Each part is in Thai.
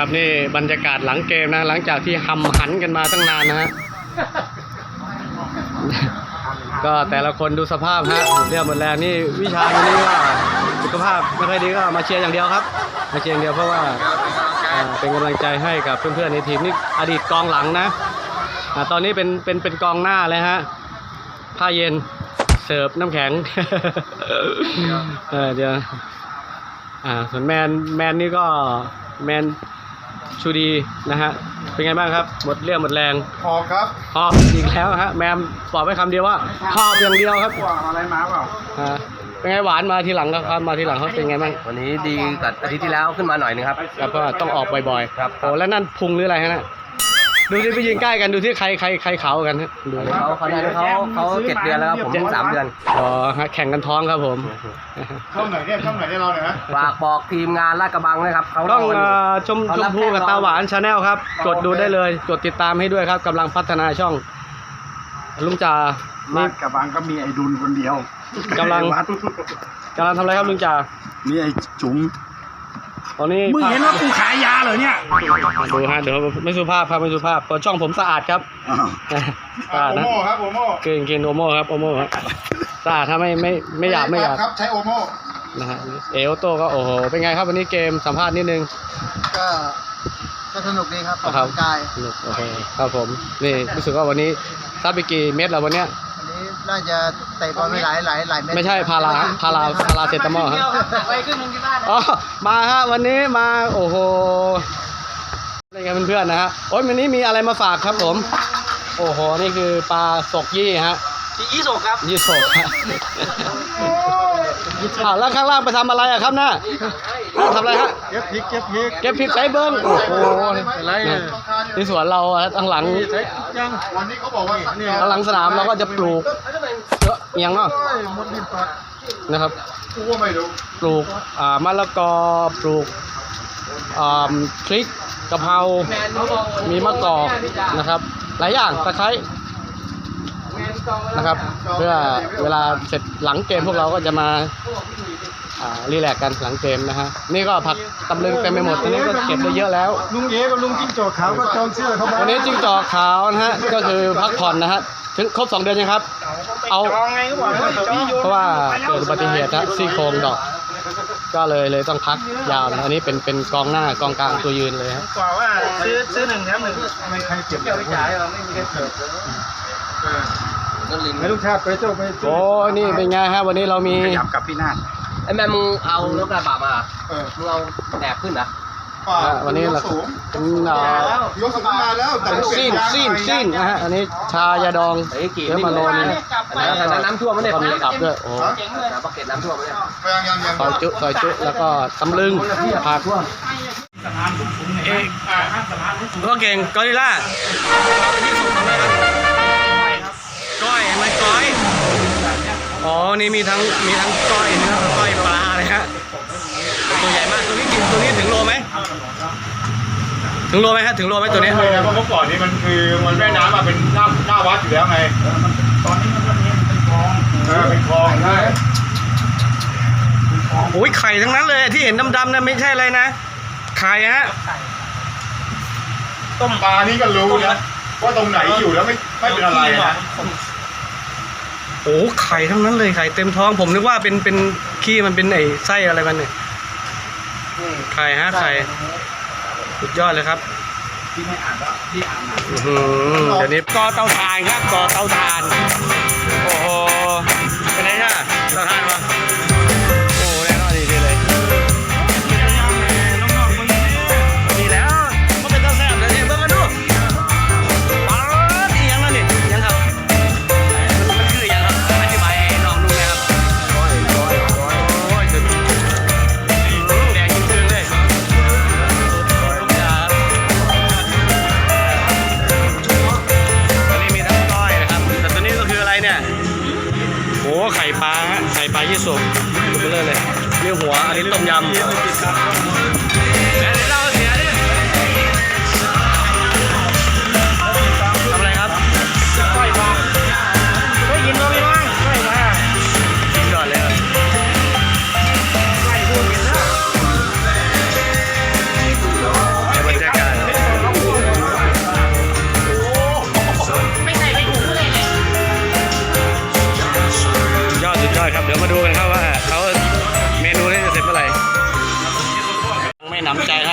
ครับนี่บรรยากาศหลังเกมนะ หลังจากที่หำหันกันมาตั้งนานนะฮะก็แต่ละคนดูสภาพฮะเรียบหมดแรงนี่วิชาคนนี้ว่าสุขภาพไม่ค่อยดีก็มาเชียร์อย่างเดียวครับ มาเชียร์อย่างเดียวเพราะว่าเป็นกำลังใจให้กับเพื่อนๆในทีมนี่อดีตกองหลังนะตอนนี้เป็นเป็นเป็นกองหน้าเลยฮะผ้าเย็นเสิร์ฟน้ำแข็งเออเดี๋ยวอ่าส่วนแมนแมนนี่ก็แมน ชูดีนะฮะ เป็นไงบ้างครับ หมดเรี่ยวหมดแรงพอครับหอบอีกแล้วฮะ แมมตอบไปคำเดียวว่าหอบอย่างเดียวครับว่าอะไรมาเปล่าอ่าเป็นไงหวานมาทีหลังครับครับ มาทีหลังเขาเป็นไงบ้างวันนี้ดีกว่าอาทิตย์ที่แล้วขึ้นมาหน่อยนึงครับแล้วก็ต้องออกบ่อยๆครับโอ้แล้วนั่นพุงหรืออะไรฮะน่ะ ดูที่ไปยืนใกล้กันดูที่ใครใครใครเขากันฮะดูเขาเขาได้เขาเขาเจ็ดเดือนแล้วครับผมเพิ่งสามเดือน อ๋อฮะแข่งกันท้องครับผม ช่องไหนเนี่ยช่องไหนเนี่ยเราเนี่ยนะฝากบอกทีมงานลาดกระบังนะครับเขาต้องรอกันอเอ่ยู่อชมเขาชรัมบพูกับแค่ตาเราหวานชาแนลครับกดดูได้เลยกดติดตามให้ด้วยครับกำลังพัฒนาช่อง ลุงจ่าลานี่ดกระบังก็มีไอ้ดุลคนเดียวกำลัง วัดกำลังทำอะไรครับลุงจ่ามีไอ้จุ๋ม ตอนนี้มึงเห็นว่ากูขายยาเหรอเนี่ยดูฮะเดี๋ยวไม่สุภาพครับไม่สุภาพเพราะช่องผมสะอาดครับอ้าวสะอาดโอนะโม่ครับโอโม่กินกินโอโม่ครับโอโม่ครับสะอาดถ้าไม่ไม่ไม่หยาบไม่หยาบครับใช้โอโม่นะฮะเอลโตก็โอ้โหเป็นไงครับวันนี้เกมสัมภาษณ์นิดนึงก็ก็สนุกดีครับออกครักำบลังกายสนุกโอเคครับผมนี่รู้สึกว่าวันนี้ซัดไปกี่เม็ดแล้ววันเนี้ยวั นนี้น่าจะเตะบอลไปหลายหลายหลายเม็ดไม่ใช่พาราพาราพาราเซตามอลครับไปขึ้นลงที่บ้านอ๋อมาฮะวันนี้มาโอ้โหอะไรกันเพื่อนๆนะฮะโอ้ยวันนี้มีอะไรมาฝากครับผม โอ้โหนี่คือปลาสกยี่ฮะยี่สกครับยี่สกฮะอ้าวแล้วข้างล่างไปทำอะไรอะครับน่ะ ทำอะไรฮะ เก็บพริกเก็บพริกเก็บพริกใส่เบิ้งโอ้โหนี่นี่สวนเราอะข้างหลังยังวันนี้เขาบอกว่าเนี่ยข้างหลังสนามเราก็จะปลูกเยอะเอียงเนาะมดดินปัดนะครับกูก็ไม่รู้ปลูกอ่ามะละกอปลูกอ่าพริกกะเพรามีมะกอกนะครับ หลายอย่างตะไคร้นะครับ เพื่อเวลาเสร็จหลังเกมพวกเราก็จะมาอ่า รีแลกซ์กันหลังเกมนะฮะ นี่ก็ผักตำลึงเต็มไปหมดตอนนี้ก็เก็บได้เยอะแล้ว ลุงเอกับลุงจิ้งจอกขาวก็จองเสื้อเข้ามาวันนี้จิ้งจอกขาวนะฮะ ก็คือพักผ่อนนะฮะ ถึงครบสองเดือนยังครับ เอาจองไงก็บอกว่าจองเพราะว่าเกิดอุบัติเหตุนะซี่โครงดอก ก็เลยเลยต้องพักยาวนะอันนี้เป็นเป็นกองหน้ากองกลางตัวยืนเลยครับกว่าว่าซื้อซื้อหนึ่งแถมหนึ่งไม่ใครเก็บเกี่ยวไปจ่ายไม่มีใครเสิร์ฟไม่ลูกชาติไปเจ้าไปโอ้นี่เป็นไงฮะวันนี้เรามีขยับกับพี่นาฏ ไอ้แม่มึงเอารถกระบะมาเออมึงเอาแดบขึ้นนะอ่าวันนี้เราสูงเป็นเอ่อยกสูงมาแล้วแต่เป็นซีนซีนซีนนะฮะ อันนี้ชายาดอง ไอ้กี่เนื้อมาโลนนะแล้วแต่น้ำท่วมไม่ได้ก็มีตับด้วย โอ้น้ำปากเก็ตน้ำท่วมไม่ได้ยังยังยังซอยจุ ซอยจุ แล้วก็ตำลึงผักเอกตัวเก่งกอริลล่าก้อยมันก้อย อ๋อ นี่มีทั้งมีทั้งก้อยเนื้อก้อยปลาเลยฮะ ตัวใหญ่มาก ตัวนี้กินตัวนี้ถึงโลไหม ถึงโลไหมฮะ ถึงโลไหมตัวนี้เคยนะเพราะเมื่อก่อนนี้มันคือมันแม่น้ำมาเป็นหน้าหน้าวัดอยู่แล้วไงตอนนี้มันก็มีเป็นคลองเออเป็นคลองใช่โอ้ยไข่ทั้งนั้นเลยที่เห็นดำๆนะไม่ใช่อะไรนะ ไข่ฮะ ต้มปลานี่ก็รู้นะว่าตรงไหนอยู่แล้วไม่ไม่เป็นอะไรนะ โอ้ไข่ทั้งนั้นเลยไข่เต็มท้องผมนึกว่าเป็นเป็นขี้มันเป็นไอ้ไส้อะไรมันเนี่ยไข่ฮะไข่สุดยอดเลยครับอื้อหือเดี๋ยวนี้ก่อเตาถ่านครับก่อเตาถ่านโอ้โหเป็นไงฮะเตาถ่านวะ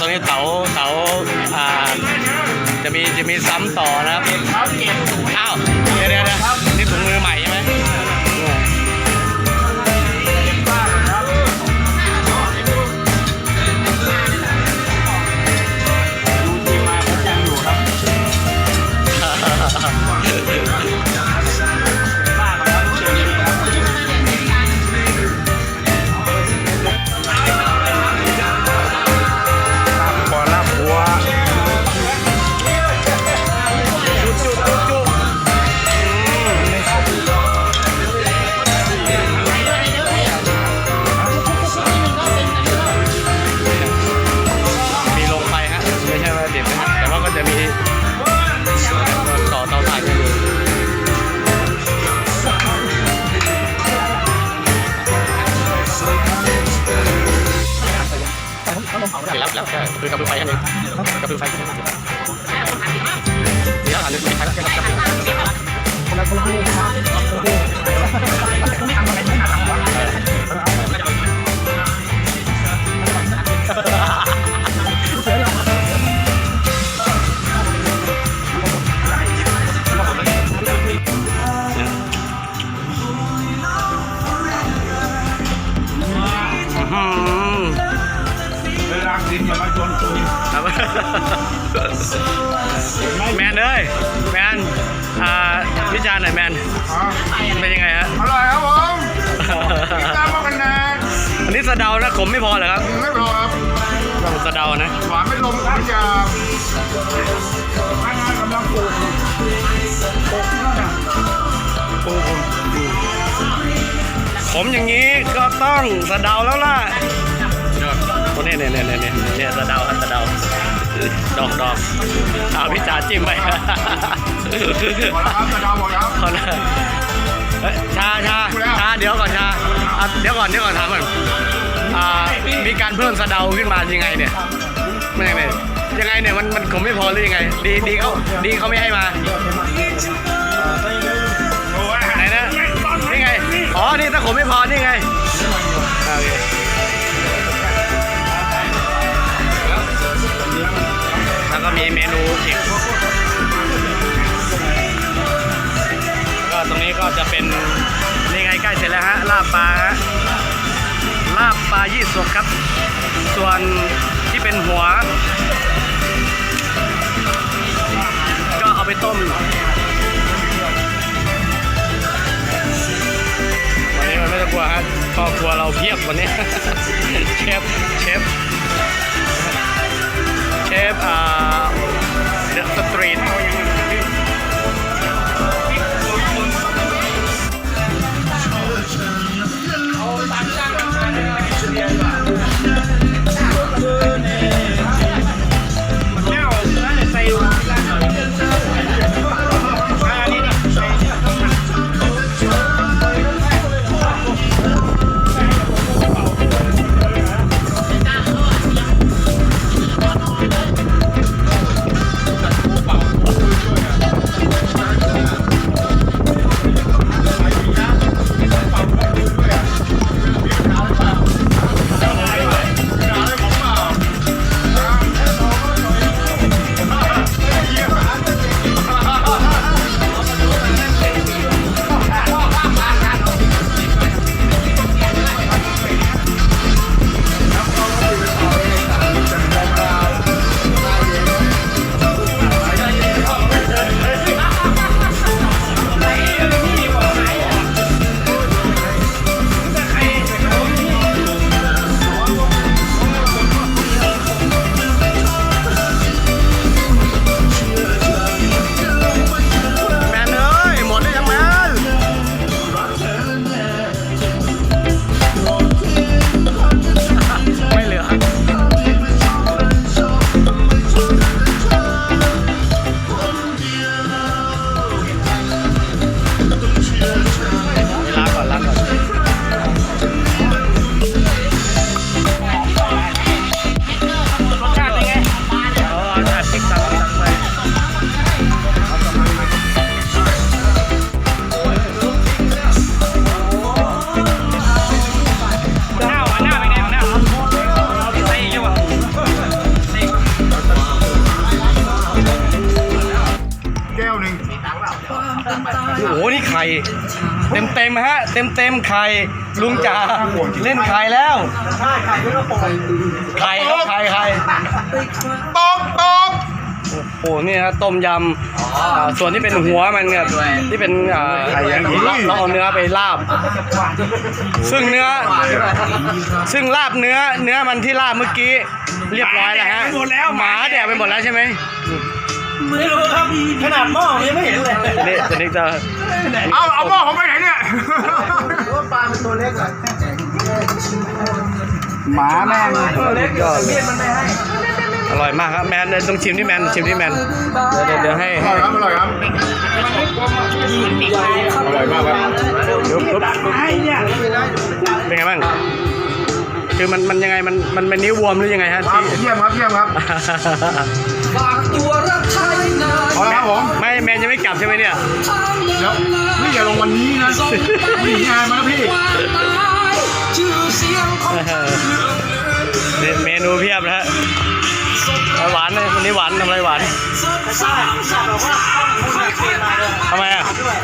ตรงนี้เสาเสาอ่าจะมีจะมีซ้ำต่อนะครับ รับรับคือกระพือไฟอันนึ่งกระพือไฟเดี๋ยวหันไปทางกันครับอื สะเดานะขมไม่พอเหรอครับไม่พอครับต้องสะเดานะ หวานไม่ลงมันจะพนักงานกำลังปลูกปลูกนั่นน่ะปูขมอย่างนี้ก็ต้องสะเดาแล้วล่ะโอ้เนี่ยเนี่ยเนี่ยเนี่ยเนี่ยสะเดาครับสะเดาดอกดอกเอาพิจารณ์จิ้มไปหมดแล้วครับกระดาหมดแล้วเอาละเอ้ยชาชาชาเดี๋ยวก่อนชาอะเดี๋ยวก่อนเดี๋ยวก่อนถามก่อน อ่ามีการเพิ่มสะเดาขึ้นมายังไงเนี่ยไม่ยังไงยังไงเนี่ยมันมันขมไม่พอหรือยังไง ดีดีเขาดีเขาไม่ให้มาไหนนะนี่ไงอ๋อนี่ถ้าขมไม่พอนี่ไงโอเคแล้วก็มีเมนูอีกก็ตรงนี้ก็จะเป็นนี่ไงใกล้เสร็จแล้วฮะลาบปลาฮะาบปลายี่สกครับ ส่วนที่เป็นหัว ก็เอาไปต้มวันนี้มันไม่ต้องกลัวฮะครอบครัวเราเพียบวันนี้ เชฟเชฟเชฟอ่าเดอะสตรีท ข่เต็มเต็มๆฮะ เต็มเต็มๆไข่ลุงจ๋าเล่นไข่แล้วใช่ไข่ด้วยกระโปรงไข่ครับไข่ไข่ตบตบโอ้โหนี่ฮะต้มยำอ่าส่วนที่เป็นหัวมันเนี่ยที่เป็นอ่าเราเราเอาเนื้อไปลาบ ซึ่งเนื้อ ซึ่งลาบเนื้อ เนื้อมันที่ลาบเมื่อกี้ เรียบร้อยแล้วฮะหมาแดกไปหมดแล้วใช่ไหม ไม่รู้ครับขนาดหม้อยังไม่เห็นเลยนี่ตอนนี้จะเอาเอาหม้อผมไปไหนเนี่ยหมาแม่งตัวเล็กยอดเลเมียยนมันไม่ให้อร่อยมากครับแมนต้องชิมที่แมนชิมที่แมนเดี๋ยวเดี๋ยวเดี๋ยวให้อร่อยครับอร่อยครับอร่อยมากครับยุบยุบยุบไอ้เนี่ยเป็นไงบ้างคือมันมันยังไงมันมันมันนิ้วบวมหรือยังไงฮะครับที่เยี่ยมครับเยี่ยมครับเอา ใช่ไหมเนี่ยแล้วพี่อย่าลงวันนี้นะพี่งานมาแล้วพี่นี่เมนูเพียบนะฮะเอาหวานเลยวันนี้หวานทำอะไรหวานใช่แบบว่าต้องคนอยากเทมาเลยทำไมอะด้วย